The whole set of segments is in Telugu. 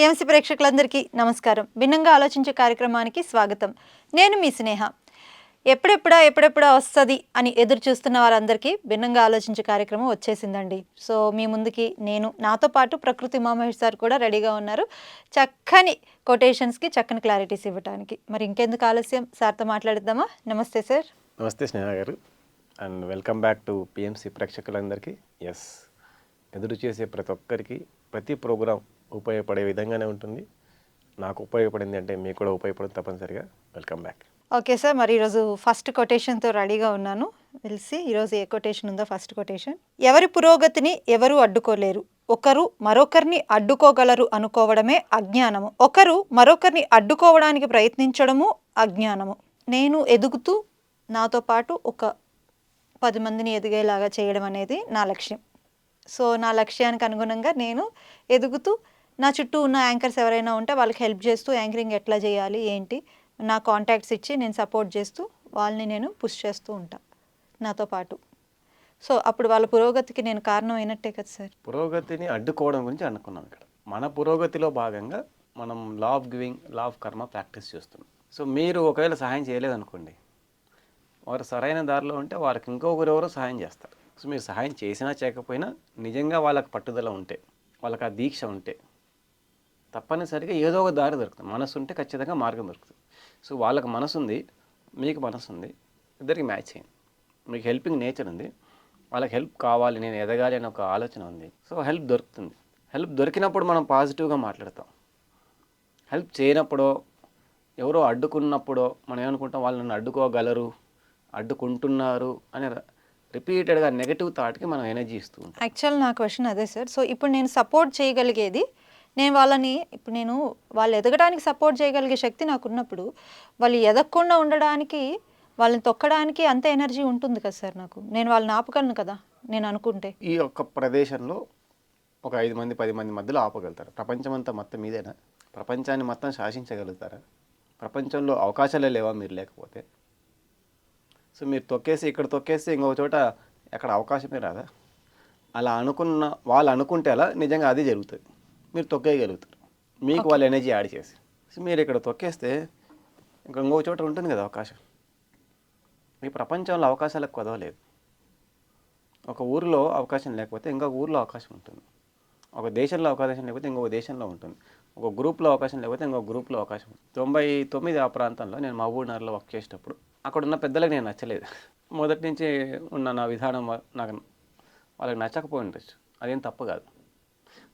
పిఎంసి ప్రేక్షకులందరికీ నమస్కారం. భిన్నంగా ఆలోచించే కార్యక్రమానికి స్వాగతం. నేను మీ స్నేహ. ఎప్పుడెప్పుడా ఎప్పుడెప్పుడా వస్తుంది అని ఎదురు చూస్తున్న వారందరికీ భిన్నంగా ఆలోచించే కార్యక్రమం వచ్చేసిందండి. సో మీ ముందుకి నేను నాతో పాటు ప్రకృతి మామహేష్ సార్ కూడా రెడీగా ఉన్నారు. చక్కని కొటేషన్స్కి చక్కని క్లారిటీస్ ఇవ్వడానికి మరి ఇంకెందుకు ఆలస్యం? సార్తో మాట్లాడిద్దామా? నమస్తే సార్. నమస్తే Sneha garu. And welcome back to PMC ప్రేక్షకులందరికీ. ఎస్ ఎదురు చేసే ప్రతి ఒక్కరికి ప్రతి ప్రోగ్రాం ఉపయోగపడే విధంగానే ఉంటుంది. నాకు ఉపయోగపడింది అంటే మీకు కూడా ఉపయోగపడింది తప్పనిసరిగా. వెల్కమ్ బ్యాక్ ఓకే సార్ మరి ఈరోజు ఫస్ట్ కొటేషన్తో రెడీగా ఉన్నాను. తెలిసి ఈరోజు ఏ కొటేషన్ ఉందో ఫస్ట్ కొటేషన్ ఎవరి పురోగతిని ఎవరు అడ్డుకోలేరు? ఒకరు మరొకరిని అడ్డుకోగలరు అనుకోవడమే అజ్ఞానము. ఒకరు మరొకరిని అడ్డుకోవడానికి ప్రయత్నించడము అజ్ఞానము. నేను ఎదుగుతూ నాతో పాటు ఒక పది మందిని ఎదిగేలాగా చేయడం అనేది నా లక్ష్యం. సో నా లక్ష్యానికి అనుగుణంగా నేను ఎదుగుతూ నా చుట్టూ ఉన్న యాంకర్స్ ఎవరైనా ఉంటే వాళ్ళకి హెల్ప్ చేస్తూ యాంకరింగ్ ఎట్లా చేయాలి ఏంటి నా కాంటాక్ట్స్ ఇచ్చి నేను సపోర్ట్ చేస్తూ వాళ్ళని నేను పుష్ చేస్తూ ఉంటాను నాతో పాటు. సో అప్పుడు వాళ్ళ పురోగతికి నేను కారణం అయినట్టే కదా సార్. పురోగతిని అడ్డుకోవడం గురించి అనుకున్నాం ఇక్కడ. మన పురోగతిలో భాగంగా మనం law of giving law of karma practice చేస్తున్నాం. సో మీరు ఒకవేళ సహాయం చేయలేదనుకోండి వారు సరైన దారిలో ఉంటే వారికి ఇంకొకరు సహాయం చేస్తారు. సో మీరు సహాయం చేసినా చేయకపోయినా నిజంగా వాళ్ళకి పట్టుదల ఉంటే వాళ్ళకి ఆ దీక్ష ఉంటే తప్పనిసరిగా ఏదో ఒక దారి దొరుకుతుంది. మనసు ఉంటే ఖచ్చితంగా మార్గం దొరుకుతుంది. సో వాళ్ళకి మనసు ఉంది మీకు మనసు ఉంది ఇద్దరికి మ్యాచ్ అయింది మీకు హెల్పింగ్ నేచర్ ఉంది వాళ్ళకి హెల్ప్ కావాలి నేను ఎదగాలి అనే ఒక ఆలోచన ఉంది. సో హెల్ప్ దొరుకుతుంది. హెల్ప్ దొరికినప్పుడు మనం పాజిటివ్గా మాట్లాడతాం. హెల్ప్ చేయనప్పుడో ఎవరో అడ్డుకున్నప్పుడో మనం ఏమనుకుంటాం వాళ్ళు నన్ను అడ్డుకోగలరు అడ్డుకుంటున్నారు అని రిపీటెడ్గా నెగటివ్ థాట్కి మనం ఎనర్జీ ఇస్తూ ఉంటాం. యాక్చువల్ నా క్వశ్చన్ అదే సార్. సో ఇప్పుడు నేను సపోర్ట్ చేయగలిగేది నేను వాళ్ళని ఇప్పుడు నేను వాళ్ళు ఎదగడానికి సపోర్ట్ చేయగలిగే శక్తి నాకు ఉన్నప్పుడు వాళ్ళు ఎదగకుండా ఉండడానికి వాళ్ళని తొక్కడానికి అంత ఎనర్జీ ఉంటుంది కదా సార్ నాకు. నేను వాళ్ళని ఆపగలను కదా నేను అనుకుంటే. ఈ యొక్క ప్రదేశంలో ఒక ఐదు మంది పది మంది మధ్యలో ఆపగలుగుతారు? ప్రపంచమంతా మొత్తం మీదేనా? ప్రపంచాన్ని మొత్తం శాసించగలుగుతారా? ప్రపంచంలో అవకాశాలే లేవా మీరు లేకపోతే? సో మీరు తొక్కేసి ఇక్కడ తొక్కేసి ఇంకొక చోట ఎక్కడ అవకాశమే రాదా? అలా అనుకున్న వాళ్ళు అనుకుంటే అలా నిజంగా అది జరుగుతుంది. మీరు తొక్కేయగలుగుతారు. మీకు వాళ్ళ ఎనర్జీ యాడ్ చేసి. మీరు ఇక్కడ తొక్కేస్తే ఇంకా ఇంకొక చోట ఉంటుంది కదా అవకాశం. ఈ ప్రపంచంలో అవకాశాలకు కొదవలేదు. ఒక ఊరిలో అవకాశం లేకపోతే ఇంకొక ఊరిలో అవకాశం ఉంటుంది. ఒక దేశంలో అవకాశం లేకపోతే ఇంకొక దేశంలో ఉంటుంది. ఒక గ్రూప్లో అవకాశం లేకపోతే ఇంకొక గ్రూప్లో అవకాశం ఉంటుంది. తొంభై తొమ్మిది ఆ ప్రాంతంలో నేను మహబూబ్నగర్లో వర్క్ చేసేటప్పుడు అక్కడ ఉన్న పెద్దలకు నేను నచ్చలేదు. మొదటి నుంచి ఉన్న నా విధానం నాకు వాళ్ళకి నచ్చకపోయి ఉండొచ్చు. అదేం తప్పు కాదు.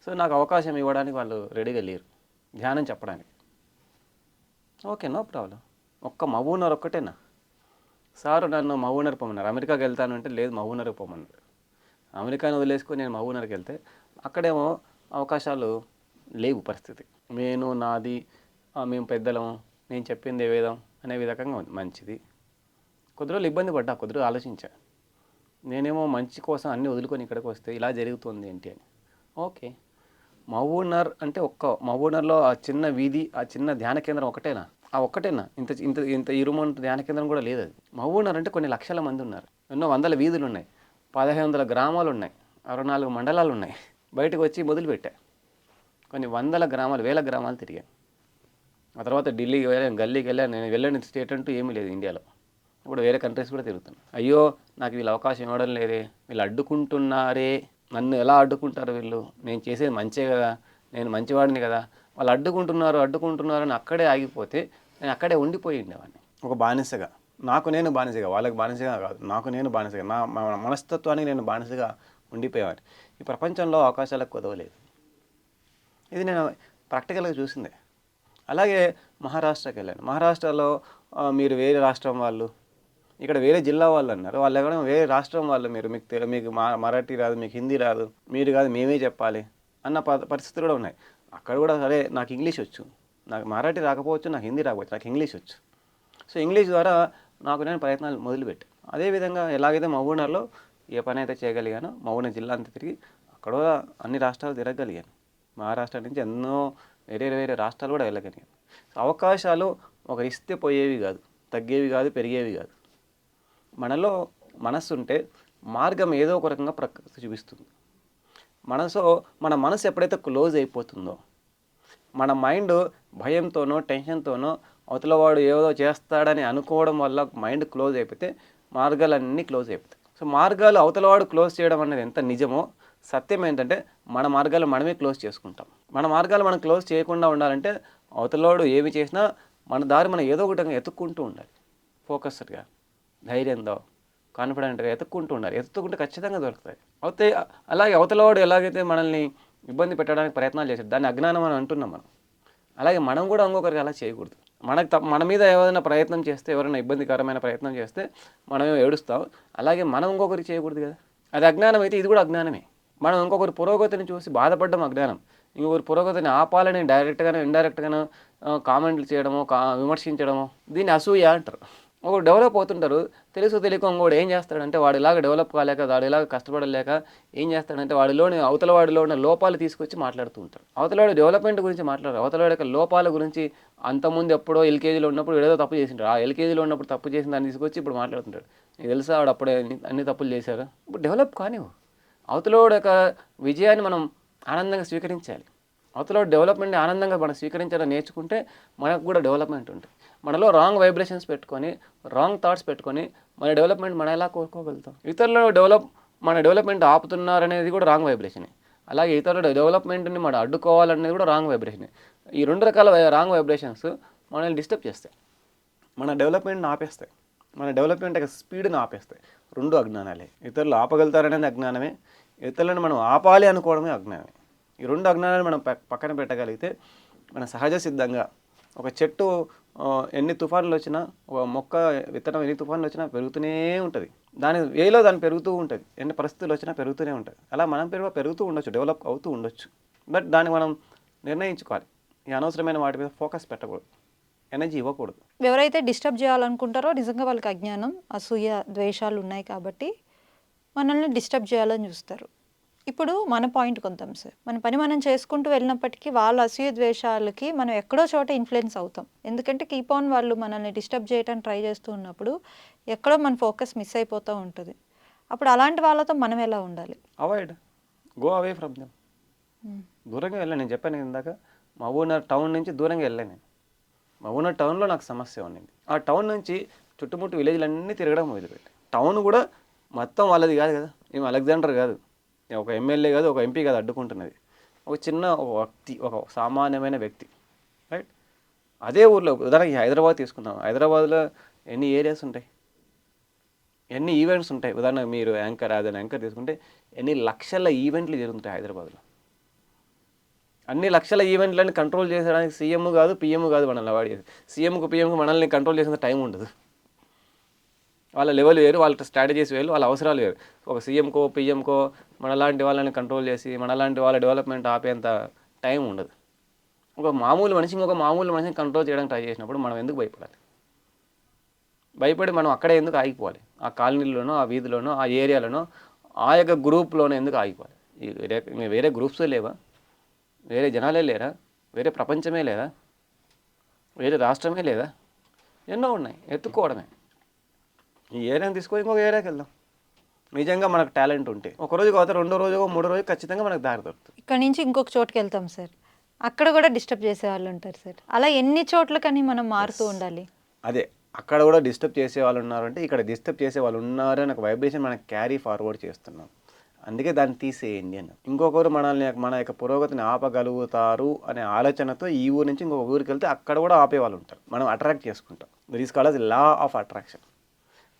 సో నాకు అవకాశం ఇవ్వడానికి వాళ్ళు రెడీగా లేరు. ధ్యానం చెప్పడానికి. Okay no problem. ఒక్క మహబూబ్నగర్ ఒక్కటేనా? సారు నన్ను మహబూబ్నగర్ పొమ్మన్నారు. అమెరికాకి వెళ్తాను అంటే లేదు మహబూబ్నగర్ పొమ్మన్నారు. అమెరికాని వదిలేసుకొని నేను మహబూబ్నగర్కి వెళ్తే అక్కడేమో అవకాశాలు లేవు పరిస్థితి. నేను నాది మేము పెద్దలము నేను చెప్పింది ఏ వేదం అనే విధంగా మంచిది. కొద్ది రోజులు ఇబ్బంది పడ్డా కొద్ది రోజులు ఆలోచించా. నేనేమో మంచి కోసం అన్నీ వదులుకొని ఇక్కడికి వస్తే ఇలా జరుగుతుంది ఏంటి అని. ఓకే. మహబూబ్నగర్ అంటే ఒక్క మహబూబ్నగర్లో ఆ చిన్న వీధి ఆ చిన్న ధ్యాన కేంద్రం ఒకటేనా? ఆ ఒక్కటేనా ఇంత ఇంత ఇంత ఇరుమంత ధ్యాన కేంద్రం కూడా లేదు అది. మహబూబ్నగర్ అంటే కొన్ని లక్షల మంది ఉన్నారు. ఎన్నో వందల వీధులు ఉన్నాయి పదిహేను వందల గ్రామాలు ఉన్నాయి అరవై నాలుగు మండలాలు ఉన్నాయి బయటకు వచ్చి మొదలుపెట్టా. కొన్ని వందల గ్రామాలు వేల గ్రామాలు తిరిగాను ఆ తర్వాత ఢిల్లీకి వెళ్ళాను గల్లీకి వెళ్ళాను. నేను వెళ్ళని స్టేట్ అంటూ ఏమీ లేదు ఇండియాలో. ఇప్పుడు వేరే కంట్రీస్ కూడా తిరుగుతున్నాను అయ్యో నాకు వీళ్ళు అవకాశం ఇవ్వడం లేదే. వీళ్ళు అడ్డుకుంటున్నారే. నన్ను ఎలా అడ్డుకుంటారు వీళ్ళు? నేను చేసేది మంచే కదా నేను మంచివాడిని కదా. వాళ్ళు అడ్డుకుంటున్నారు అడ్డుకుంటున్నారు అని అక్కడే ఆగిపోతే నేను అక్కడే ఉండిపోయి ఉండేవాడిని. ఒక బానిసగా. నాకు నేను బానిసగా వాళ్ళకి బానిసగా కాదు. నాకు నేను బానిసగా నా మన మనస్తత్వానికి నేను బానిసగా ఉండిపోయేవాడిని. ఈ ప్రపంచంలో అవకాశాలకు కుదవలేదు. ఇది నేను ప్రాక్టికల్గా చూసిందే. అలాగే మహారాష్ట్రకి వెళ్ళాను. మహారాష్ట్రలో మీరు వేరే రాష్ట్రం వాళ్ళు ఇక్కడ వేరే జిల్లా వాళ్ళు అన్నారు. వాళ్ళు ఎక్కడ వేరే రాష్ట్రం వాళ్ళు మీరు మీకు మీకు మా మరాఠీ రాదు మీకు హిందీ రాదు మీరు కాదు మేమే చెప్పాలి అన్న ప పరిస్థితులు కూడా ఉన్నాయి. అక్కడ కూడా సరే నాకు ఇంగ్లీష్ వచ్చు. నాకు మరాఠీ రాకపోవచ్చు నాకు హిందీ రాకపోవచ్చు నాకు ఇంగ్లీష్ వచ్చు. సో ఇంగ్లీష్ ద్వారా నాకు నేను ప్రయత్నాలు మొదలుపెట్టాను అదేవిధంగా ఎలాగైతే మహబూబ్నగర్లో ఏ పని అయితే చేయగలిగానో మహబూబ్నగర్ జిల్లా అంతా తిరిగి అక్కడ అన్ని రాష్ట్రాలు తిరగలిగాను మహారాష్ట్ర నుంచి ఎన్నో వేరే వేరే రాష్ట్రాలు కూడా వెళ్ళగలిగాను. అవకాశాలు ఒక ఇస్తే పోయేవి కాదు తగ్గేవి కాదు పెరిగేవి కాదు. మనలో మనస్సు ఉంటే మార్గం ఏదో ఒక రకంగా ప్రకృతి చూపిస్తుంది. మనసు మన మనసు ఎప్పుడైతే క్లోజ్ అయిపోతుందో మన మైండ్ భయంతోనో టెన్షన్తోనో అవతల వాడు ఏదో చేస్తాడని అనుకోవడం వల్ల మైండ్ క్లోజ్ అయిపోతే మార్గాలన్నీ క్లోజ్ అయిపోతాయి. సో మార్గాలు అవతలవాడు క్లోజ్ చేయడం అనేది ఎంత నిజమో సత్యం ఏంటంటే మన మార్గాలు మనమే క్లోజ్ చేసుకుంటాం. మన మార్గాలు మనం క్లోజ్ చేయకుండా ఉండాలంటే అవతలవాడు ఏమి చేసినా మన దారి మనం ఏదో ఒకటి ఎత్తుక్కుంటూ ఉండాలి ఫోకస్డ్గా. ధైర్యంతో కాన్ఫిడెంట్గా ఎత్తుక్కుంటూ ఉండాలి. ఎత్తుకుంటే ఖచ్చితంగా దొరుకుతాయి. అయితే అలాగే అవతలవాడు ఎలాగైతే మనల్ని ఇబ్బంది పెట్టడానికి ప్రయత్నాలు చేశాడు దాన్ని అజ్ఞానం అని అంటున్నాం మనం. అలాగే మనం కూడా ఇంకొకరికి అలా చేయకూడదు. మనకు తప్ప మన మీద ఏదైనా ప్రయత్నం చేస్తే ఎవరైనా ఇబ్బందికరమైన ప్రయత్నం చేస్తే మనం ఏడుస్తాం. అలాగే మనం ఇంకొకరికి చేయకూడదు కదా. అది అజ్ఞానం అయితే ఇది కూడా అజ్ఞానమే. మనం ఇంకొకరి పురోగతిని చూసి బాధపడడం అజ్ఞానం. ఇంకొకరి పురోగతిని ఆపాలని డైరెక్ట్గానో ఇండైరెక్ట్గానో కామెంట్లు చేయడమో కా విమర్శించడమో దీన్ని అసూయ అంటారు. ఒకడు డెవలప్ అవుతుంటారు తెలుసు తెలియక ఇంకోడు ఏం చేస్తాడంటే వాడు ఇలాగ డెవలప్ కాలేక వాడు ఇలాగ కష్టపడలేక ఏం చేస్తాడంటే వాడిలోని అవతల వాడిలో ఉన్న లోపాలు తీసుకొచ్చి మాట్లాడుతూ ఉంటారు అవతలవాడు డెవలప్మెంట్ గురించి మాట్లాడరు. అవతలవాడి యొక్క లోపాల గురించి అంతకుముందు ఎప్పుడో ఎల్కేజీలో ఉన్నప్పుడు ఏదో తప్పు చేసింటారు ఆ ఎల్కేజీలో ఉన్నప్పుడు తప్పు చేసిన దాన్ని తీసుకొచ్చి ఇప్పుడు మాట్లాడుతుంటాడు. నీకు తెలుసా వాడు అప్పుడే అన్ని- తప్పులు చేశారు ఇప్పుడు డెవలప్ కానివ్వు. అవతలవాడి యొక్క విజయాన్ని మనం ఆనందంగా స్వీకరించాలి. అవతలవాడు డెవలప్మెంట్ ఆనందంగా మనం స్వీకరించాలని నేర్చుకుంటే మనకు కూడా డెవలప్మెంట్ ఉంటుంది. మనలో రాంగ్ వైబ్రేషన్స్ పెట్టుకొని రాంగ్ థాట్స్ పెట్టుకొని మన డెవలప్మెంట్ మనం ఎలా కోరుకోగలుగుతాం? ఇతరులు డెవలప్ మన డెవలప్మెంట్ ఆపుతున్నారనేది కూడా రాంగ్ వైబ్రేషనే అలాగే ఇతరుల డెవలప్మెంట్ని మనం అడ్డుకోవాలనేది కూడా రాంగ్ వైబ్రేషనే ఈ రెండు రకాల రాంగ్ వైబ్రేషన్స్ మనల్ని డిస్టర్బ్ చేస్తాయి. మన డెవలప్మెంట్ని ఆపేస్తాయి. మన డెవలప్మెంట్ యొక్క స్పీడ్ని ఆపేస్తాయి. రెండు అజ్ఞానాలే. ఇతరులు ఆపగలుగుతారనేది అజ్ఞానమే. ఇతరులను మనం ఆపాలి అనుకోవడమే అజ్ఞానమే. ఈ రెండు అజ్ఞానాలను మనం పక్కన పెట్టగలిగితే మన సహజ సిద్ధంగా ఒక చెట్టు ఎన్ని తుఫాన్లు వచ్చినా ఒక మొక్క విత్తనం ఎన్ని తుఫాన్లు వచ్చినా పెరుగుతూనే ఉంటుంది. దాని వేలో దాన్ని పెరుగుతూ ఉంటుంది. ఎన్ని పరిస్థితులు వచ్చినా పెరుగుతూనే ఉంటుంది. అలా మనం పెరుగు పెరుగుతూ ఉండొచ్చు డెవలప్ అవుతూ ఉండొచ్చు. బట్ దాన్ని మనం నిర్ణయించుకోవాలి. ఈ అనవసరమైన వాటి మీద ఫోకస్ పెట్టకూడదు. ఎనర్జీ ఇవ్వకూడదు. ఎవరైతే డిస్టర్బ్ చేయాలనుకుంటారో నిజంగా వాళ్ళకి అజ్ఞానం అసూయ ద్వేషాలు ఉన్నాయి కాబట్టి మనల్ని డిస్టర్బ్ చేయాలని చూస్తారు. ఇప్పుడు మన పాయింట్ కొందాం సార్. మన పని మనం చేసుకుంటూ వెళ్ళినప్పటికీ వాళ్ళ అసూయ ద్వేషాలకి మనం ఎక్కడో చోట ఇన్ఫ్లుయెన్స్ అవుతాం. ఎందుకంటే కీప్ ఆన్ వాళ్ళు మనల్ని డిస్టర్బ్ చేయడానికి ట్రై చేస్తూ ఉన్నప్పుడు ఎక్కడో మన ఫోకస్ మిస్ అయిపోతూ ఉంటుంది. అప్పుడు అలాంటి వాళ్ళతో మనం ఎలా ఉండాలి? Avoid go away from them దూరంగా వెళ్ళాను నేను చెప్పాను ఇందాక మా ఊరిన టౌన్ నుంచి దూరంగా వెళ్ళాను నేను. మా ఊరిన టౌన్లో నాకు సమస్య ఉండింది. ఆ టౌన్ నుంచి చుట్టుముట్టు విలేజ్లన్నీ తిరగడం మొదలుపెట్టి టౌన్ కూడా మొత్తం వాళ్ళది కాదు కదా. ఏం అలెగ్జాండర్ కాదు. ఒక ఎమ్మెల్యే కాదు ఒక ఎంపీ కాదు అడ్డుకుంటున్నది. ఒక చిన్న ఒక వ్యక్తి ఒక సామాన్యమైన వ్యక్తి రైట్ అదే ఊర్లో ఉదాహరణకి హైదరాబాద్ తీసుకుందాం. హైదరాబాద్లో ఎన్ని ఏరియాస్ ఉంటాయి? ఎన్ని ఈవెంట్స్ ఉంటాయి? ఉదాహరణకు మీరు యాంకర్ అదని యాంకర్ తీసుకుంటే ఎన్ని లక్షల ఈవెంట్లు జరుగుతాయి హైదరాబాద్లో? అన్ని లక్షల ఈవెంట్లని కంట్రోల్ చేసడానికి సీఎం కాదు పిఎం కాదు మనల్ని వాడి సీఎంకు పిఎంకు మనల్ని కంట్రోల్ చేసేంత టైం ఉండదు. వాళ్ళ లెవెల్ వేరు వాళ్ళ స్ట్రాటజీస్ వేరు వాళ్ళ అవసరాలు వేరు. ఒక సీఎంకో పిఎంకో మనలాంటి వాళ్ళని కంట్రోల్ చేసి మనలాంటి వాళ్ళ డెవలప్మెంట్ ఆపేంత టైం ఉండదు. ఒక మామూలు మనిషిని ఒక మామూలు మనిషిని కంట్రోల్ చేయడానికి ట్రై చేసినప్పుడు మనం ఎందుకు భయపడాలి? భయపడి మనం అక్కడే ఎందుకు ఆగిపోవాలి? ఆ కాలనీలోనో ఆ వీధిలోనో ఆ ఏరియాలోనో ఆ యొక్క గ్రూప్లోనో ఎందుకు ఆగిపోవాలి? వేరే వేరే గ్రూప్స్ లేవా? వేరే జనాలే లేరా? వేరే ప్రపంచమే లేదా వేరే రాష్ట్రమే లేదా? ఎన్నో ఉన్నాయి. ఎత్తుకోవడమే. ఈ ఏరియాని తీసుకొని ఇంకొక ఏరియాకి వెళ్దాం. నిజంగా మనకు టాలెంట్ ఉంటే. ఒక రోజు కాకపోతే రెండో రోజు మూడో రోజు ఖచ్చితంగా మనకు దారి దొరుకుతుంది. ఇక్కడ నుంచి ఇంకొక చోటుకి వెళ్తాం సార్. అక్కడ కూడా డిస్టర్బ్ చేసే వాళ్ళు ఉంటారు సార్. అలా ఎన్ని చోట్లకని మనం మారుతూ ఉండాలి? అదే అక్కడ కూడా డిస్టర్బ్ చేసే వాళ్ళు ఉన్నారంటే ఇక్కడ డిస్టర్బ్ చేసే వాళ్ళు ఉన్నారు అని ఒక వైబ్రేషన్ మనం క్యారీ ఫార్వర్డ్ చేస్తున్నాం. అందుకే దాన్ని తీసేయండి అని. ఇంకొకరు మనల్ని మన యొక్క పురోగతిని ఆపగలుగుతారు అనే ఆలోచనతో ఈ ఊరు నుంచి ఇంకొక ఊరికి వెళ్తే అక్కడ కూడా ఆపే వాళ్ళు ఉంటారు. మనం అట్రాక్ట్ చేసుకుంటాం. That is called law of attraction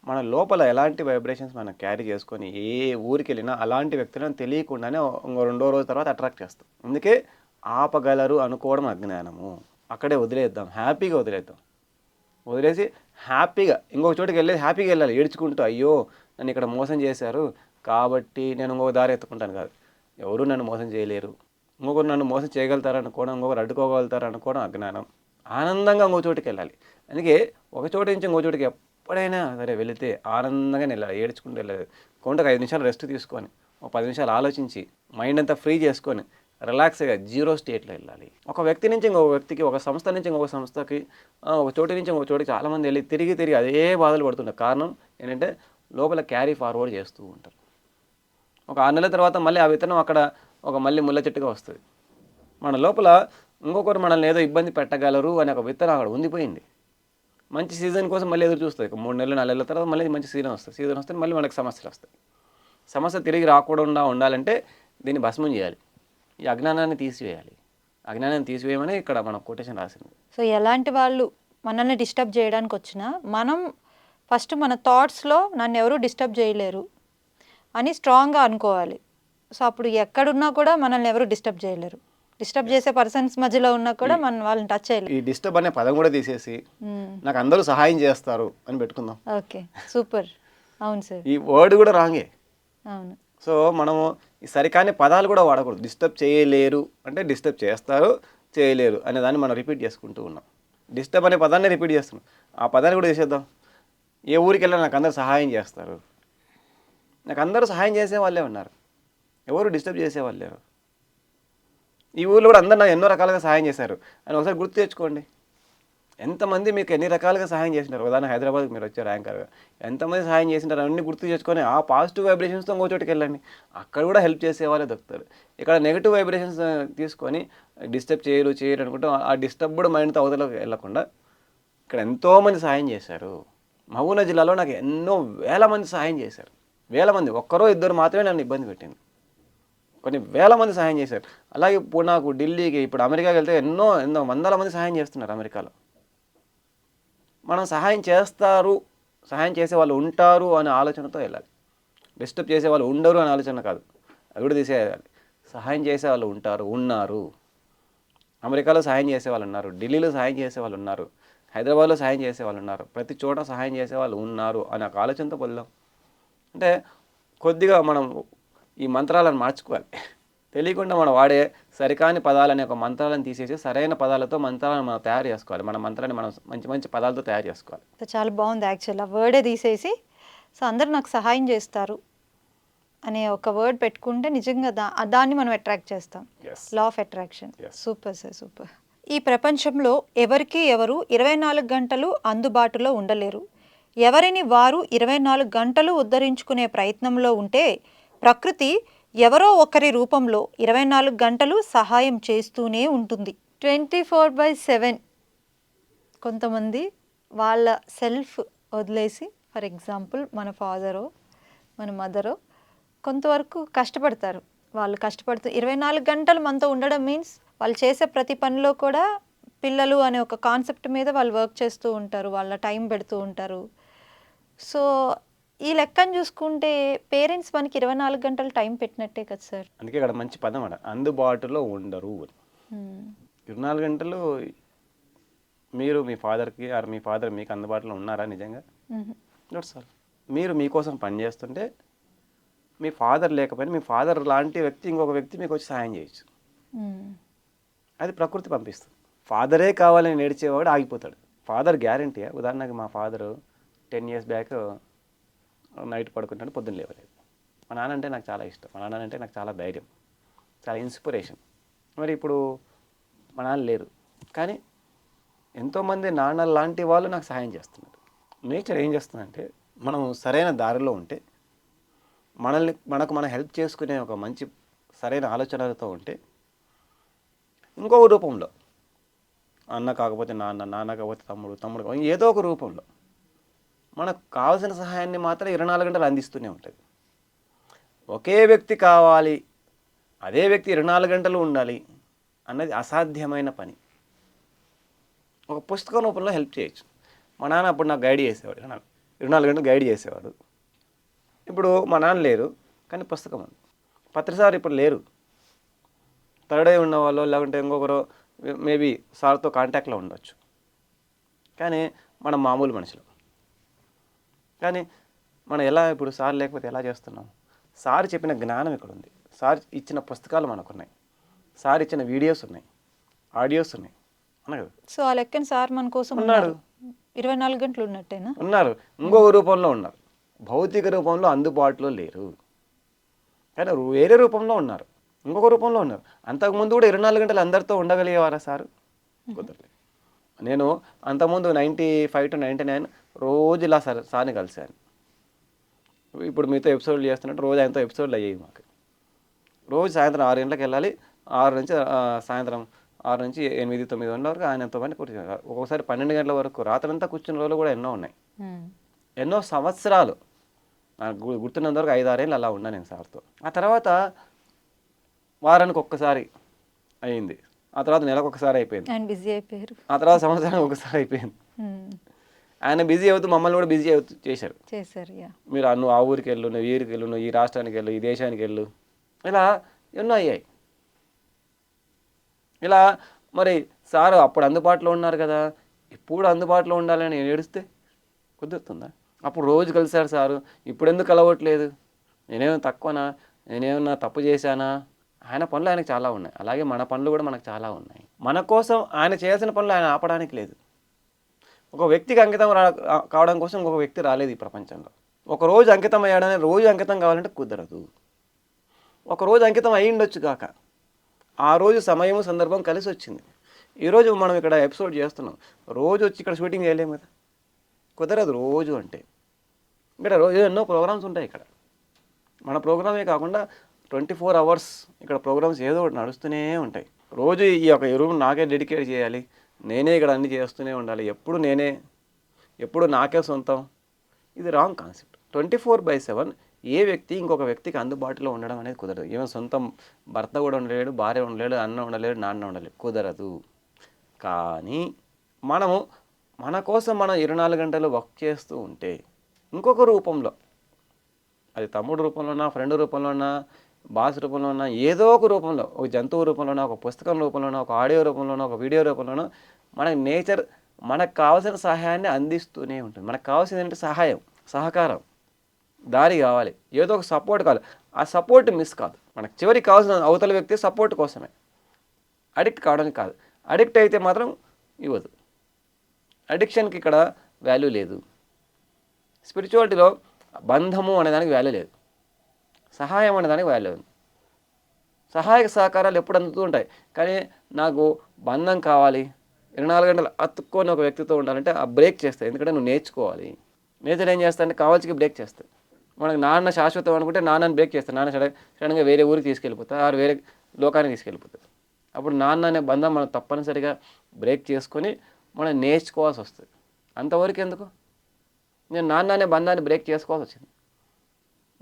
మన లోపల ఎలాంటి వైబ్రేషన్స్ మనం క్యారీ చేసుకొని ఏ ఊరికి వెళ్ళినా అలాంటి వ్యక్తులను తెలియకుండానే ఇంకో రెండో రోజు తర్వాత అట్రాక్ట్ చేస్తాం. అందుకే ఆపగలరు అనుకోవడం అజ్ఞానము. అక్కడే వదిలేద్దాం. హ్యాపీగా వదిలేద్దాం. వదిలేసి హ్యాపీగా ఇంకొక చోటుకి వెళ్ళేది హ్యాపీగా వెళ్ళాలి. ఏడ్చుకుంటూ అయ్యో నన్ను ఇక్కడ మోసం చేశారు. కాబట్టి నేను ఇంకొక దారి ఎత్తుకుంటాను. కాదు. ఎవరు నన్ను మోసం చేయలేరు. ఇంకొకరు నన్ను మోసం చేయగలుగుతారు అనుకోవడం ఇంకొకరు అడ్డుకోగలుగుతారు అనుకోవడం అజ్ఞానం. ఆనందంగా ఇంకో చోటుకి వెళ్ళాలి. అందుకే ఒక చోటు నుంచి ఇంకో చోటుకి ఎప్పుడైనా సరే వెళితే ఆనందంగా వెళ్ళాలి ఏడ్చుకుంటూ వెళ్ళాలి. కొంటకు ఐదు నిమిషాలు రెస్ట్ తీసుకొని ఒక పది నిమిషాలు ఆలోచించి మైండ్ అంతా ఫ్రీ చేసుకొని రిలాక్స్గా జీరో స్టేట్లో వెళ్ళాలి. ఒక వ్యక్తి నుంచి ఇంకొక వ్యక్తికి ఒక సంస్థ నుంచి ఇంకొక సంస్థకి ఒక చోటు నుంచి ఇంకొక చోటికి చాలామంది వెళ్ళి తిరిగి తిరిగి అదే బాధలు పడుతున్నారు కారణం ఏంటంటే లోపల క్యారీ ఫార్వర్డ్ చేస్తూ ఉంటారు. ఒక ఆరు నెలల తర్వాత మళ్ళీ ఆ విత్తనం అక్కడ ఒక మళ్ళీ ముళ్ళ చెట్టుగా వస్తుంది. మన లోపల ఇంకొకరు మనల్ని ఏదో ఇబ్బంది పెట్టగలరు అనే ఒక విత్తనం అక్కడ ఉండిపోయింది. మంచి సీజన్ కోసం మళ్ళీ ఎదురు చూస్తుంది. మూడు నెలలు నాలుగు నెలల తర్వాత మళ్ళీ మంచి సీజన్ వస్తుంది. సీజన్ వస్తే మళ్ళీ మనకు సమస్యలు వస్తాయి. సమస్య తిరిగి రాకుండా ఉండాలంటే దీన్ని భస్మం చేయాలి. ఈ అజ్ఞానాన్ని తీసివేయాలి. అజ్ఞానాన్ని తీసివేయమని ఇక్కడ మన కొటేషన్ రాసింది. సో ఎలాంటి వాళ్ళు మనల్ని డిస్టర్బ్ చేయడానికి వచ్చినా మనం ఫస్ట్ మన థాట్స్లో నన్ను ఎవరు డిస్టర్బ్ చేయలేరు అని స్ట్రాంగ్గా అనుకోవాలి. సో అప్పుడు ఎక్కడున్నా కూడా మనల్ని ఎవరు డిస్టర్బ్ చేయలేరు. డిస్టర్బ్ చేసే పర్సన్స్ మధ్యలో ఉన్నా కూడా మనం వాళ్ళని టచ్ చేయలేరు ఈ డిస్టర్బ్ అనే పదం కూడా తీసేసి. నాకు అందరూ సహాయం చేస్తారు అని పెట్టుకుందాం. Okay super. అవును సార్. ఈ వర్డ్ కూడా రాంగే. అవును. సో మనము ఈ సరికాని పదాలు కూడా వాడకూడదు. డిస్టర్బ్ చేయలేరు అంటే డిస్టర్బ్ చేస్తారు చేయలేరు అనే దాన్ని మనం రిపీట్ చేసుకుంటూ ఉన్నాం. డిస్టర్బ్ అనే పదాన్ని రిపీట్ చేస్తున్నాం. ఆ పదాన్ని కూడా చేసేద్దాం ఏ ఊరికి వెళ్ళినా నాకు అందరు సహాయం చేస్తారు. నాకు అందరూ సహాయం చేసే వాళ్ళే ఉన్నారు. ఎవరు డిస్టర్బ్ చేసే వాళ్ళు లేరు ఈ ఊళ్ళో కూడా అందరు నాకు ఎన్నో రకాలుగా సహాయం చేశారు. అని ఒకసారి గుర్తు తెచ్చుకోండి. ఎంతమంది మీకు ఎన్ని రకాలుగా సహాయం చేసినారు? ఉదాహరణ హైదరాబాద్కి మీరు వచ్చారు యాంకర్గా. ఎంతమంది సహాయం చేసినారు అన్ని గుర్తు చేసుకొని ఆ పాజిటివ్ వైబ్రేషన్స్తో ఇంకో చోటుకి వెళ్ళండి. అక్కడ కూడా హెల్ప్ చేసే వాళ్ళే దొరుకుతారు. ఇక్కడ నెగిటివ్ వైబ్రేషన్స్ తీసుకొని డిస్టర్బ్ చేయరు చేయరు అనుకుంటే ఆ డిస్టర్బ్డ్ మైండ్తో అవతలకు వెళ్ళకుండా ఇక్కడ ఎంతోమంది సహాయం చేశారు. మహబూబ్నగర్ జిల్లాలో నాకు ఎన్నో వేల మంది సహాయం చేశారు. వేల మంది ఒక్కరో ఇద్దరు మాత్రమే నన్ను ఇబ్బంది పెట్టింది. కొన్ని వేల మంది సహాయం చేశారు. అలాగే పూనాకు ఢిల్లీకి ఇప్పుడు అమెరికాకి వెళ్తే ఎన్నో ఎన్నో వందల మంది సహాయం చేస్తున్నారు అమెరికాలో. మనం సహాయం చేస్తారు సహాయం చేసే వాళ్ళు ఉంటారు అనే ఆలోచనతో వెళ్ళాలి. డిస్టర్బ్ చేసే వాళ్ళు ఉండరు అనే ఆలోచన కాదు. అది కూడా తీసేయాలి. సహాయం చేసే వాళ్ళు ఉంటారు ఉన్నారు. అమెరికాలో సహాయం చేసే వాళ్ళు ఉన్నారు ఢిల్లీలో సహాయం చేసే వాళ్ళు ఉన్నారు హైదరాబాద్లో సహాయం చేసే వాళ్ళు ఉన్నారు ప్రతి చోట సహాయం చేసే వాళ్ళు ఉన్నారు అనే ఒక ఆలోచనతో పొందాం. అంటే కొద్దిగా మనం ఈ మంత్రాలను మార్చుకోవాలి. తెలియకుండా మనం వాడే సరికాని పదాలనే ఒక మంత్రాలను తీసేసి సరైన పదాలతో మంత్రాలను మనం తయారు చేసుకోవాలి. మన మంత్రాన్ని మనం మంచి మంచి పదాలతో తయారు చేసుకోవాలి. సో చాలా బాగుంది యాక్చువల్ ఆ వర్డే తీసేసి సో అందరు నాకు సహాయం చేస్తారు అనే ఒక వర్డ్ పెట్టుకుంటే నిజంగా దా దాన్ని మనం అట్రాక్ట్ చేస్తాం. Law of attraction. Super sir super ఈ ప్రపంచంలో ఎవరికి ఎవరు ఇరవై నాలుగు గంటలు అందుబాటులో ఉండలేరు. ఎవరిని వారు ఇరవై నాలుగు గంటలు ఉద్ధరించుకునే ప్రయత్నంలో ఉంటే ప్రకృతి ఎవరో ఒకరి రూపంలో ఇరవై నాలుగు గంటలు సహాయం చేస్తూనే ఉంటుంది. Twenty four by seven. కొంతమంది వాళ్ళ సెల్ఫ్ వదిలేసి ఫర్ ఎగ్జాంపుల్ మన ఫాదరో మన మదరో కొంతవరకు కష్టపడతారు. వాళ్ళు కష్టపడుతూ ఇరవై నాలుగు గంటలు మనతో ఉండడం మీన్స్ వాళ్ళు చేసే ప్రతి పనిలో కూడా పిల్లలు అనే ఒక కాన్సెప్ట్ మీద వాళ్ళు వర్క్ చేస్తూ ఉంటారు వాళ్ళ టైం పెడుతూ ఉంటారు. సో ఈ లెక్కను చూసుకుంటే పేరెంట్స్ మనకి ఇరవై నాలుగు గంటలు టైం పెట్టినట్టే కదా సార్. అందుకే ఇక్కడ మంచి పదం అడ అందుబాటులో ఉండరు అని. ఇరవై నాలుగు గంటలు మీరు మీ ఫాదర్కి ఆర్ మీ ఫాదర్ మీకు అందుబాటులో ఉన్నారా నిజంగా? నోట్ సార్ మీరు మీకోసం పని చేస్తుంటే మీ ఫాదర్ లేకపోయినా మీ ఫాదర్ లాంటి వ్యక్తి ఇంకొక వ్యక్తి మీకు వచ్చి సహాయం చేయొచ్చు. అది ప్రకృతి పంపిస్తుంది. ఫాదరే కావాలని నేర్చేవాడు ఆగిపోతాడు. ఫాదర్ గ్యారంటీయా? ఉదాహరణకి మా father ten years back night పడుకుంటాను పొద్దున్న లేవలేదు. మా నాన్న అంటే నాకు చాలా ఇష్టం. మా నాన్న అంటే నాకు చాలా ధైర్యం. చాలా ఇన్స్పిరేషన్. మరి ఇప్పుడు మా నాన్న లేరు. కానీ ఎంతోమంది నాన్న లాంటి వాళ్ళు నాకు సహాయం చేస్తున్నారు. నేచర్ ఏం చేస్తుందంటే మనం సరైన దారిలో ఉంటే మనల్ని మనకు మనం హెల్ప్ చేసుకునే ఒక మంచి సరైన ఆలోచనలతో ఉంటే ఇంకొక రూపంలో అన్న కాకపోతే నాన్న నాన్న కాకపోతే తమ్ముడు తమ్ముడు ఏదో ఒక రూపంలో మనకు కావాల్సిన సహాయాన్ని మాత్రం ఇరవై నాలుగు గంటలు అందిస్తూనే ఉంటుంది. ఒకే వ్యక్తి కావాలి అదే వ్యక్తి ఇరవై నాలుగు గంటలు ఉండాలి అన్నది అసాధ్యమైన పని. ఒక పుస్తకం రూపంలో హెల్ప్ చేయొచ్చు. మా నాన్న అప్పుడు నాకు గైడ్ చేసేవాడు. ఇరవై నాలుగు గంటలు గైడ్ చేసేవాడు. ఇప్పుడు మా నాన్న లేరు కానీ పుస్తకం ఉంది. పత్రిసార్ ఇప్పుడు లేరు. థర్డ్ అయి ఉన్నవాళ్ళు లేకుంటే ఇంకొకరు మేబీ సార్తో కాంటాక్ట్లో ఉండొచ్చు. కానీ మనం మామూలు మనుషులు. కానీ మనం ఎలా ఇప్పుడు సార్ లేకపోతే ఎలా చేస్తున్నాం? సార్ చెప్పిన జ్ఞానం ఇక్కడ ఉంది సార్ ఇచ్చిన పుస్తకాలు మనకున్నాయి. సార్ ఇచ్చిన వీడియోస్ ఉన్నాయి. ఆడియోస్ ఉన్నాయి. అన్నా కదా? సో ఆ లెక్కన సార్ మన కోసం ఉన్నాడు. ఉన్నారు. ఇరవై నాలుగు గంటలు ఉన్నట్టేనా? ఉన్నారు. ఇంకొక రూపంలో ఉన్నారు. భౌతిక రూపంలో అందుబాటులో లేరు. కానీ వేరే రూపంలో ఉన్నారు. ఇంకొక రూపంలో ఉన్నారు. అంతకుముందు కూడా ఇరవై నాలుగు గంటలు అందరితో ఉండగలిగేవారా సారు? కుదరలేదు. నేను అంతకుముందు ninety five to ninety nine రోజు ఇలా సార్ సార్ని కలిశాను. ఇప్పుడు మీతో ఎపిసోడ్లు చేస్తున్నట్టు రోజు ఆయనతో ఎపిసోడ్లు అయ్యాయి మాకు. రోజు సాయంత్రం ఆరు గంటలకు వెళ్ళాలి. ఆరు నుంచి సాయంత్రం ఆరు నుంచి ఎనిమిది తొమ్మిది గంటల వరకు ఆయనతో పాటు కూర్చుని ఒక్కొక్కసారి పన్నెండు గంటల వరకు రాత్రంతా కూర్చున్న రోజులు కూడా ఎన్నో ఉన్నాయి. ఎన్నో సంవత్సరాలు. నాకు గుర్తున్నంత వరకు ఐదు ఆరేళ్ళు అలా ఉన్నా నేను సార్తో. ఆ తర్వాత వారానికి ఒక్కసారి అయింది. ఆ తర్వాత నెలకు ఒకసారి అయిపోయింది. ఆ తర్వాత సంవత్సరానికి ఒకసారి అయిపోయింది. ఆయన బిజీ అవుతూ మమ్మల్ని కూడా బిజీ అవుతూ చేశారు. చేశారు మీరు నువ్వు ఆ ఊరికి వెళ్ళు నువ్వు ఊరికి వెళ్ళు నువ్వు ఈ రాష్ట్రానికి వెళ్ళు ఈ దేశానికి వెళ్ళు. ఇలా ఎన్నో అయ్యాయి. ఇలా మరి సార్ అప్పుడు అందుబాటులో ఉన్నారు కదా ఇప్పుడు అందుబాటులో ఉండాలని నేను ఏడుస్తే కుదురుతుందా? అప్పుడు రోజు కలిసారు సారు ఇప్పుడు ఎందుకు కలవట్లేదు? నేనేమైనా తక్కువనా? నేనేమన్నా తప్పు చేశానా? ఆయన పనులు ఆయనకు చాలా ఉన్నాయి. అలాగే మన పనులు కూడా మనకు చాలా ఉన్నాయి. మన కోసం ఆయన చేయాల్సిన పనులు ఆయన ఆపడానికి లేదు. ఒక వ్యక్తికి అంకితం రా కావడం కోసం ఇంకొక వ్యక్తి రాలేదు ఈ ప్రపంచంలో. ఒక రోజు అంకితం అయ్యాడని రోజు అంకితం కావాలంటే కుదరదు. ఒక రోజు అంకితం అయి ఉండొచ్చు కాక ఆ రోజు సమయము సందర్భం కలిసి వచ్చింది. ఈరోజు మనం ఇక్కడ ఎపిసోడ్ చేస్తున్నాం. రోజు వచ్చి ఇక్కడ షూటింగ్ చేయలేము కదా. కుదరదు రోజు అంటే. ఇక్కడ రోజు ఎన్నో ప్రోగ్రామ్స్ ఉంటాయి ఇక్కడ. మన ప్రోగ్రామే కాకుండా ట్వంటీ ఫోర్ అవర్స్ ఇక్కడ ప్రోగ్రామ్స్ ఏదో ఒకటి నడుస్తూనే ఉంటాయి. రోజు ఈ యొక్క రూమ్ నాకే డెడికేట్ చేయాలి. నేనే ఇక్కడ అన్ని చేస్తూనే ఉండాలి. ఎప్పుడు నేనే ఎప్పుడు నాకే సొంతం? ఇది wrong concept twenty four by seven ఏ వ్యక్తి ఇంకొక వ్యక్తికి అందుబాటులో ఉండడం అనేది కుదరదు. ఈవెన్ సొంతం భర్త కూడా ఉండలేడు భార్య ఉండలేడు అన్న ఉండలేడు నాన్న ఉండలేడు. కుదరదు. కానీ మనము మన కోసం మనం ఇరవై నాలుగు గంటలు వర్క్ చేస్తూ ఉంటే ఇంకొక రూపంలో అది తమ్ముడు రూపంలోనా ఫ్రెండ్ రూపంలోనా బాస్ ఉన్న ఏదో ఒక రూపంలో ఒక జంతువు రూపంలోనో ఒక పుస్తకం రూపంలోనో ఒక ఆడియో రూపంలోనో ఒక వీడియో రూపంలోనో మన నేచర్ మనకు కావాల్సిన సహాయాన్ని అందిస్తూనే ఉంటుంది. మనకు కావాల్సింది ఏంటంటే సహాయం సహకారం. దారి కావాలి. ఏదో ఒక సపోర్ట్ కావాలి. ఆ సపోర్ట్ మిస్ కాదు. మనకు చివరికి కావాల్సిన అవతల వ్యక్తి సపోర్ట్ కోసమే. అడిక్ట్ కావడానికి కాదు. అడిక్ట్ అయితే మాత్రం ఇవ్వదు. అడిక్షన్కి ఇక్కడ వాల్యూ లేదు. స్పిరిచువాలిటీలో బంధము అనే దానికి వాల్యూ లేదు. సహాయం అనే దానికి వాల్యూ ఉంది. సహాయక సహకారాలు ఎప్పుడు అందుతూ ఉంటాయి. కానీ నాకు బంధం కావాలి. ఇరవై నాలుగు గంటలు అతుక్కొని ఒక వ్యక్తితో ఉండాలంటే ఆ బ్రేక్ చేస్తాయి. ఎందుకంటే నువ్వు నేర్చుకోవాలి. నేచర్ ఏం చేస్తా అంటే కావాల్సికి బ్రేక్ చేస్తాయి. మనకు నాన్న శాశ్వతం అనుకుంటే నాన్నని బ్రేక్ చేస్తాను నాన్న సడన్ సడన్గా వేరే ఊరికి తీసుకెళ్ళిపోతా ఆరు వేరే లోకానికి తీసుకెళ్ళిపోతుంది అప్పుడు నాన్న అనే బంధం మనం తప్పనిసరిగా బ్రేక్ చేసుకొని మనం నేర్చుకోవాల్సి వస్తుంది. అంతవరకు ఎందుకు? నేను నాన్న అనే బంధాన్ని బ్రేక్ చేసుకోవాల్సి వచ్చింది.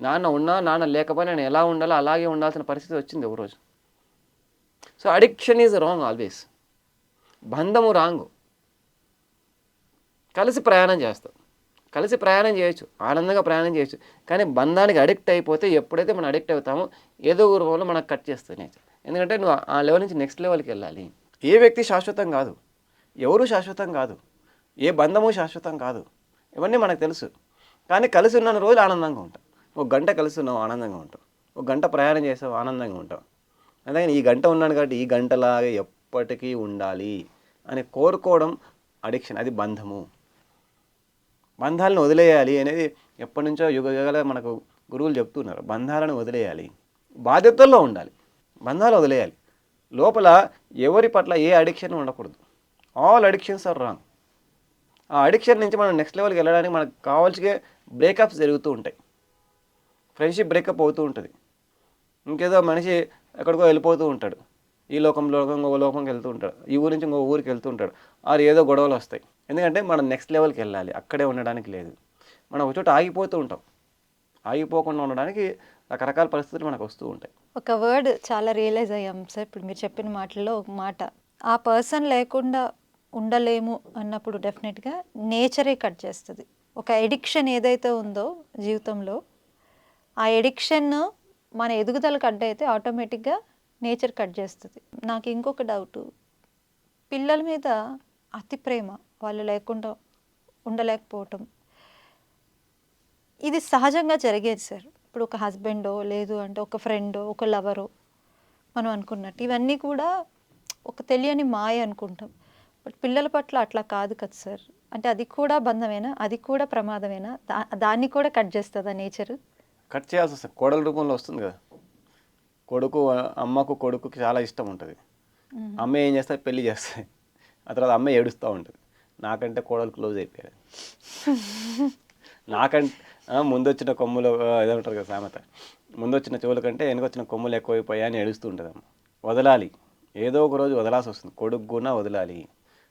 నాన్న ఉన్నా నాన్న లేకపోయినా నేను ఎలా ఉండాలో అలాగే ఉండాల్సిన పరిస్థితి వచ్చింది ఒకరోజు so addiction is wrong always బంధము రాంగ్. కలిసి ప్రయాణం చేస్తాం. కలిసి ప్రయాణం చేయొచ్చు ఆనందంగా ప్రయాణం చేయొచ్చు. కానీ బంధానికి అడిక్ట్ అయిపోతే ఎప్పుడైతే మనం అడిక్ట్ అవుతామో ఏదో ఒక రూపంలో మనకు కట్ చేస్తుంది ఎందుకంటే నువ్వు ఆ లెవెల్ నుంచి నెక్స్ట్ లెవెల్కి వెళ్ళాలి. ఏ వ్యక్తి శాశ్వతం కాదు. ఎవరు శాశ్వతం కాదు. ఏ బంధము శాశ్వతం కాదు. ఇవన్నీ మనకు తెలుసు. కానీ కలిసి ఉన్న రోజులు ఆనందంగా ఉంటాం ఒక గంట కలిసి ఉన్నావు ఆనందంగా ఉంటాం ఒక గంట ప్రయాణం చేసావు ఆనందంగా ఉంటాం అందుకని ఈ గంట ఉన్నాను కాబట్టి ఈ గంటలాగా ఎప్పటికీ ఉండాలి అని కోరుకోవడం అడిక్షన్ అది బంధము. బంధాలను వదిలేయాలి అనేది ఎప్పటి నుంచో యుగ యుగాలుగా మనకు గురువులు చెప్తున్నారు. బంధాలను వదిలేయాలి. బాధ్యతల్లో ఉండాలి. బంధాలు వదిలేయాలి. లోపల ఎవరి పట్ల ఏ అడిక్షన్ ఉండకూడదు. ఆల్ అడిక్షన్స్ ఆర్ రాంగ్ ఆ అడిక్షన్ నుంచి మనం నెక్స్ట్ లెవెల్కి వెళ్ళడానికి మనకు కావాల్సిన బ్రేకప్స్ జరుగుతూ ఉంటాయి. ఫ్రెండ్షిప్ బ్రేకప్ అవుతూ ఉంటుంది. ఇంకేదో మనిషి ఎక్కడికో వెళ్ళిపోతూ ఉంటాడు. ఈ లోకంలో ఇంకో లోకంకి వెళ్తూ ఉంటాడు. ఈ ఊరి నుంచి ఇంకో ఊరికి వెళ్తూ ఉంటాడు. ఆరు ఏదో గొడవలు వస్తాయి. ఎందుకంటే మనం నెక్స్ట్ లెవెల్కి వెళ్ళాలి. అక్కడే ఉండడానికి లేదు. మనం ఒక చోట ఆగిపోతూ ఉంటాం. ఆగిపోకుండా ఉండడానికి రకరకాల పరిస్థితులు మనకు వస్తూ ఉంటాయి. ఒక వర్డ్ చాలా రియలైజ్ అయ్యాం సార్. ఇప్పుడు మీరు చెప్పిన మాటల్లో ఒక మాట. ఆ పర్సన్ లేకుండా ఉండలేము అన్నప్పుడు డెఫినెట్గా నేచరే కట్ చేస్తుంది. ఒక ఎడిక్షన్ ఏదైతే ఉందో జీవితంలో ఆ ఎడిక్షన్ మన ఎదుగుదల కట్ అయితే ఆటోమేటిక్గా నేచర్ కట్ చేస్తుంది. నాకు ఇంకొక డౌట్. పిల్లల మీద అతి ప్రేమ వాళ్ళు లేకుండా ఉండలేకపోవటం. ఇది సహజంగా జరిగేది సార్. ఇప్పుడు ఒక హస్బెండో లేదు అంటే ఒక ఫ్రెండో ఒక లవరో మనం అనుకున్నట్టు. ఇవన్నీ కూడా ఒక తెలియని మాయ అనుకుంటాం. బట్ పిల్లల పట్ల అట్లా కాదు కదా సార్. అంటే అది కూడా బంధమేనా? అది కూడా ప్రమాదమేనా? దా దాన్ని కూడా కట్ చేస్తుందా నేచర్? కట్ చేయాల్సి వస్తుంది కోడల రూపంలో వస్తుంది కదా. కొడుకు అమ్మకు కొడుకుకి చాలా ఇష్టం ఉంటుంది. అమ్మ ఏం చేస్తే పెళ్ళి చేస్తాయి ఆ తర్వాత అమ్మ ఏడుస్తూ ఉంటుంది. నాకంటే కోడలు క్లోజ్ అయిపోయారు. నాకంటే ముందొచ్చిన కొమ్ములు ఆ, ఏదో ఉంటారు కదా సామెత. ముందొచ్చిన చెవుల కంటే వెనకొచ్చిన కొమ్ములు ఎక్కువైపోయా అని ఏడుస్తూ ఉంటుంది అమ్మ వదలాలి. ఏదో ఒక రోజు వదలాల్సి వస్తుంది. కొడుకు కూడా వదలాలి.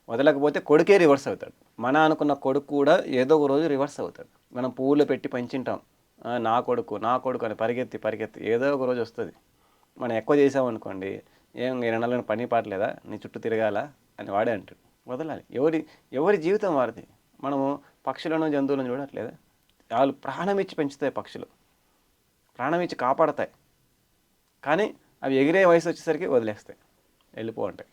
వదలకపోతే కొడుకే రివర్స్ అవుతాడు. మన అనుకున్న కొడుకు కూడా ఏదో ఒక రోజు రివర్స్ అవుతాడు. మనం పువ్వులు పెట్టి పెంచింటాం. నా కొడుకు నా కొడుకు అని పరిగెత్తి పరిగెత్తి ఏదో ఒక రోజు వస్తుంది. మనం ఎక్కువ చేసామనుకోండి ఏం ఈ నెలలను పని పాటలేదా? నీ చుట్టూ తిరగాల? అని వాడే అంటాడు. వదలాలి. ఎవరి ఎవరి జీవితం వారిది. మనము పక్షులను జంతువులను చూడట్లేదా? వాళ్ళు ప్రాణం ఇచ్చి పెంచుతాయి పక్షులు. ప్రాణం ఇచ్చి కాపాడతాయి. కానీ అవి ఎగిరే వయసు వచ్చేసరికి వదిలేస్తాయి. వెళ్ళిపో ఉంటాయి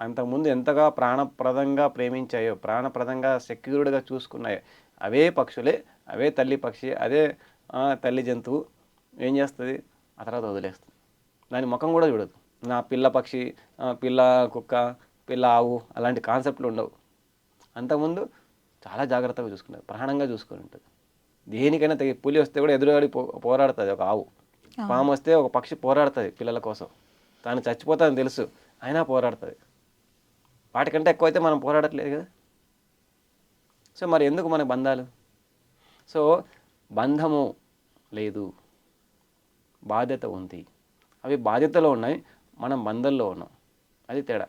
అంతకుముందు ఎంతగా ప్రాణప్రదంగా ప్రేమించాయో ప్రాణప్రదంగా సెక్యూర్డ్గా చూసుకున్నాయో అవే పక్షులే అవే తల్లి పక్షి అదే తల్లి జంతువు ఏం చేస్తుంది? ఆ తర్వాత వదిలేస్తుంది. దాని ముఖం కూడా చూడదు. నా పిల్ల పక్షి పిల్ల కుక్క పిల్ల ఆవు అలాంటి కాన్సెప్ట్లు ఉండవు. అంతకుముందు చాలా జాగ్రత్తగా చూసుకునేది ప్రాణంగా చూసుకొని ఉంటుంది. దేనికైనా తెగి పులి వస్తే కూడా ఎదురుగాడి పో పోరాడుతుంది ఒక ఆవు. పాము వస్తే ఒక పక్షి పోరాడుతుంది పిల్లల కోసం. తాను చచ్చిపోతుందని తెలుసు. అయినా పోరాడుతుంది. వాటికంటే ఎక్కువ అయితే మనం పోరాడట్లేదు కదా. సో మరి ఎందుకు మన బంధాలు? సో బంధము లేదు. బాధ్యత ఉంది. అవి బాధ్యతలో ఉన్నాయి. మనం బంధంలో ఉన్నాం. అది తేడా.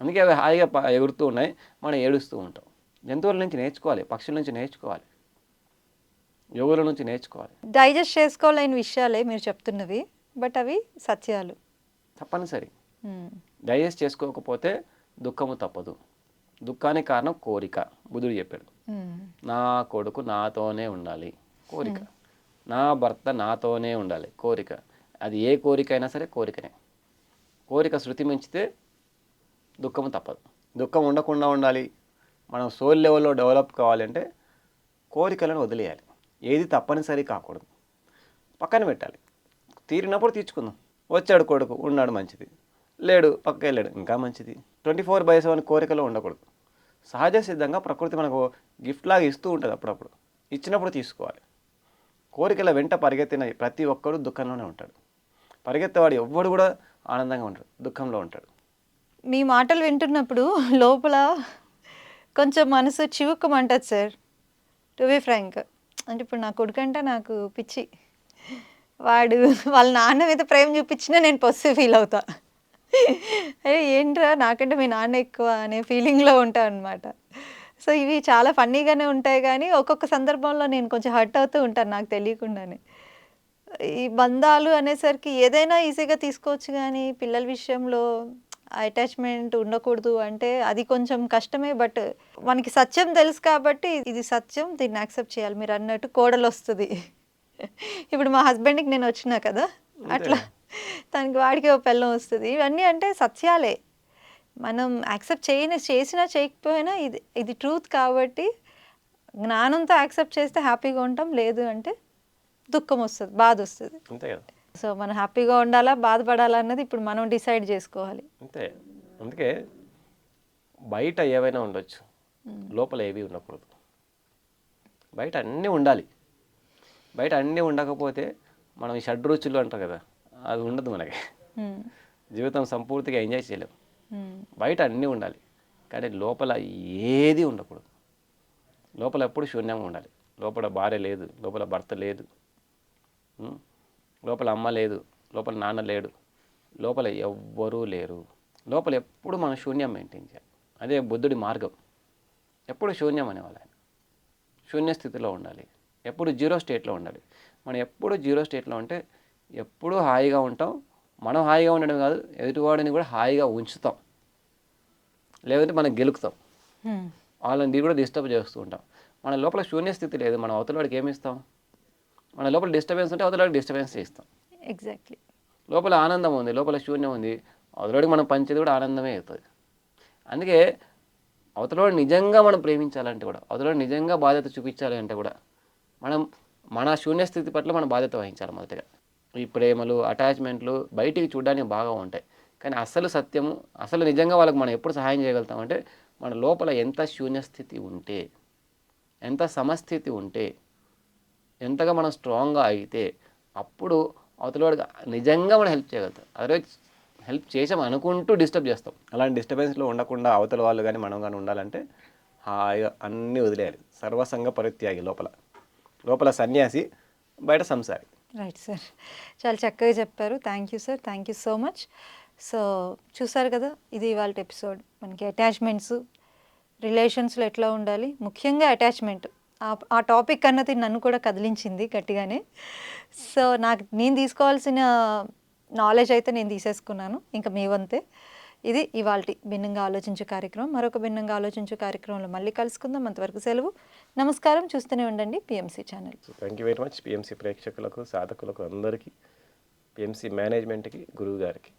అందుకే అవి హాయిగా ఎగురుతూ ఉన్నాయి. మనం ఏడుస్తూ ఉంటాం. జంతువుల నుంచి నేర్చుకోవాలి. పక్షుల నుంచి నేర్చుకోవాలి. యోగుల నుంచి నేర్చుకోవాలి. డైజెస్ట్ చేసుకోలేని విషయాలే మీరు చెప్తున్నవి బట్ అవి సత్యాలు. తప్పనిసరి. డైజెస్ట్ చేసుకోకపోతే దుఃఖము తప్పదు. దుఃఖానికి కారణం కోరిక. బుధుడు చెప్పాడు. నా కొడుకు నాతోనే ఉండాలి. కోరిక. నా భర్త నాతోనే ఉండాలి. కోరిక. అది ఏ కోరిక అయినా సరే కోరికనే. కోరిక శృతి మించితే దుఃఖము తప్పదు. దుఃఖం ఉండకుండా ఉండాలి. మనం సోల్ లెవెల్లో డెవలప్ కావాలంటే కోరికలను వదిలేయాలి. ఏది తప్పనిసరి కాకూడదు. పక్కన పెట్టాలి. తీరినప్పుడు తీర్చుకుందాం. వచ్చాడు కొడుకు ఉన్నాడు మంచిది. లేడు పక్క వెళ్ళాడు. ఇంకా మంచిది. ట్వంటీ ఫోర్ బై సెవెన్ కోరికలో ఉండకూడదు. సహజ సిద్ధంగా ప్రకృతి మనకు గిఫ్ట్ లాగా ఇస్తూ ఉంటుంది అప్పుడప్పుడు. ఇచ్చినప్పుడు తీసుకోవాలి. కోరికల వెంట పరిగెత్తిన ప్రతి ఒక్కడు దుఃఖంలోనే ఉంటాడు. పరిగెత్తేవాడు ఎవ్వడు కూడా ఆనందంగా ఉంటాడు దుఃఖంలో ఉంటాడు. మీ మాటలు వింటున్నప్పుడు లోపల కొంచెం మనసు చివుక్కమంటది సార్. To be frank. అంటే ఇప్పుడు నా కొడుకంటే నాకు పిచ్చి. వాడు వాళ్ళ నాన్న మీద ప్రేమ చూపించినా నేను పొస్సి ఫీల్ అవుతా. అరే ఏంట్రా? నాకంటే మీ నాన్న ఎక్కువ అనే ఫీలింగ్లో ఉంటా అనమాట సో ఇవి చాలా ఫన్నీగానే ఉంటాయి కానీ ఒక్కొక్క సందర్భంలో నేను కొంచెం హర్ట్ అవుతూ ఉంటాను నాకు తెలియకుండానే. ఈ బంధాలు అనేసరికి ఏదైనా ఈజీగా తీసుకోవచ్చు కానీ పిల్లల విషయంలో అటాచ్మెంట్ ఉండకూడదు అంటే అది కొంచెం కష్టమే బట్ మనకి సత్యం తెలుసు కాబట్టి ఇది సత్యం దీన్ని యాక్సెప్ట్ చేయాలి. మీరు అన్నట్టు కోడలు వస్తుంది ఇప్పుడు మా హస్బెండ్కి నేను వచ్చినా కదా? అట్లా తనకి వాడికి ఒక పిల్లం వస్తుంది. ఇవన్నీ అంటే సత్యాలే. మనం యాక్సెప్ట్ చేయని చేసినా చేయకపోయినా ఇది ఇది ట్రూత్ కాబట్టి జ్ఞానంతో యాక్సెప్ట్ చేస్తే హ్యాపీగా ఉంటాం. లేదు అంటే దుఃఖం వస్తుంది బాధ వస్తుంది. అంతే కదా. సో మనం హ్యాపీగా ఉండాలా బాధపడాలా అన్నది ఇప్పుడు మనం డిసైడ్ చేసుకోవాలి. అంతే. అందుకే బయట ఏవైనా ఉండొచ్చు. లోపల ఏవి ఉండకూడదు. బయట అన్నీ ఉండాలి. బయట అన్నీ ఉండకపోతే మనం ఈ షడ్రుచులు అంటారు కదా. అది ఉండదు మనకి. జీవితం సంపూర్తిగా ఎంజాయ్ చేయలేం. మ్మ్. బయట అన్నీ ఉండాలి. కానీ లోపల ఏది ఉండకూడదు. లోపల ఎప్పుడు శూన్యంగా ఉండాలి. లోపల భార్య లేదు లోపల భర్త లేదు? లోపల అమ్మ లేదు లోపల నాన్న లేడు లోపల ఎవ్వరూ లేరు. లోపల ఎప్పుడు మనం శూన్యం మెయింటైన్ చేయాలి. అదే బుద్ధుడి మార్గం. ఎప్పుడు శూన్యం అనేవాళ్ళు ఆయన. శూన్య స్థితిలో ఉండాలి. ఎప్పుడు జీరో స్టేట్లో ఉండాలి. మనం ఎప్పుడు జీరో స్టేట్లో ఉంటే ఎప్పుడూ హాయిగా ఉంటాం. మనం హాయిగా ఉండడం కాదు ఎదుటివాడిని కూడా హాయిగా ఉంచుతాం. లేదంటే మనం గెలుకుతాం. వాళ్ళని కూడా డిస్టర్బ్ చేస్తూ ఉంటాం. మన లోపల శూన్య స్థితి లేదు. మన అవతలవాడికి ఏమి ఇస్తాం? మన లోపల డిస్టర్బెన్స్ ఉంటే అవతలవాడికి డిస్టర్బెన్స్ ఇస్తాం ఎగ్జాక్ట్లీ లోపల ఆనందం ఉంది లోపల శూన్యం ఉంది. అవతలవాడికి మనం పంచేది కూడా ఆనందమే అవుతుంది. అందుకే అవతలవాడు నిజంగా మనం ప్రేమించాలంటే కూడా అవతలవాడు నిజంగా బాధ్యత చూపించాలి అంటే కూడా మనం మన శూన్య స్థితి పట్ల మనం బాధ్యత వహించాలి మొదటగా. ఈ ప్రేమలు అటాచ్మెంట్లు బయటికి చూడడానికి బాగా ఉంటాయి. కానీ అసలు సత్యము అసలు నిజంగా వాళ్ళకి మనం ఎప్పుడు సహాయం చేయగలుగుతామంటే మన లోపల ఎంత శూన్యస్థితి ఉంటే ఎంత సమస్థితి ఉంటే ఎంతగా మనం స్ట్రాంగ్గా అయితే అప్పుడు అవతలవాడికి నిజంగా మనం హెల్ప్ చేయగలుగుతాం. అదర్వైజ్ హెల్ప్ చేసాం అనుకుంటూ డిస్టర్బ్ చేస్తాం. అలాంటి డిస్టర్బెన్స్లో ఉండకుండా అవతల వాళ్ళు కానీ మనం కానీ ఉండాలంటే హాయిగా అన్నీ వదిలేయాలి. సర్వసంగ పరిత్యాగి లోపల. లోపల సన్యాసి బయట సంసారి. రైట్ సార్ చాలా చక్కగా చెప్పారు. Thank you sir thank you so much so చూసారు కదా ఇది ఇవాళ ఎపిసోడ్ మనకి అటాచ్మెంట్స్ రిలేషన్స్లో ఎట్లా ఉండాలి? ముఖ్యంగా అటాచ్మెంట్ ఆ టాపిక్ అన్నది నన్ను కూడా కదిలించింది గట్టిగానే. సో నాకు నేను తీసుకోవాల్సిన నాలెడ్జ్ అయితే నేను తీసేసుకున్నాను. ఇంకా మీ వంతే. ఇది ఇవాల్టి భిన్నంగా ఆలోచించు కార్యక్రమం. మరొక భిన్నంగా ఆలోచించు కార్యక్రమంలో మళ్ళీ కలుసుకుందాం. అంతవరకు సెలవు. నమస్కారం. చూస్తూనే ఉండండి PMC channel. Thank you very much PMC ప్రేక్షకులకు సాధకులకు అందరికీ పిఎంసీ మేనేజ్మెంట్కి గురువు గారికి.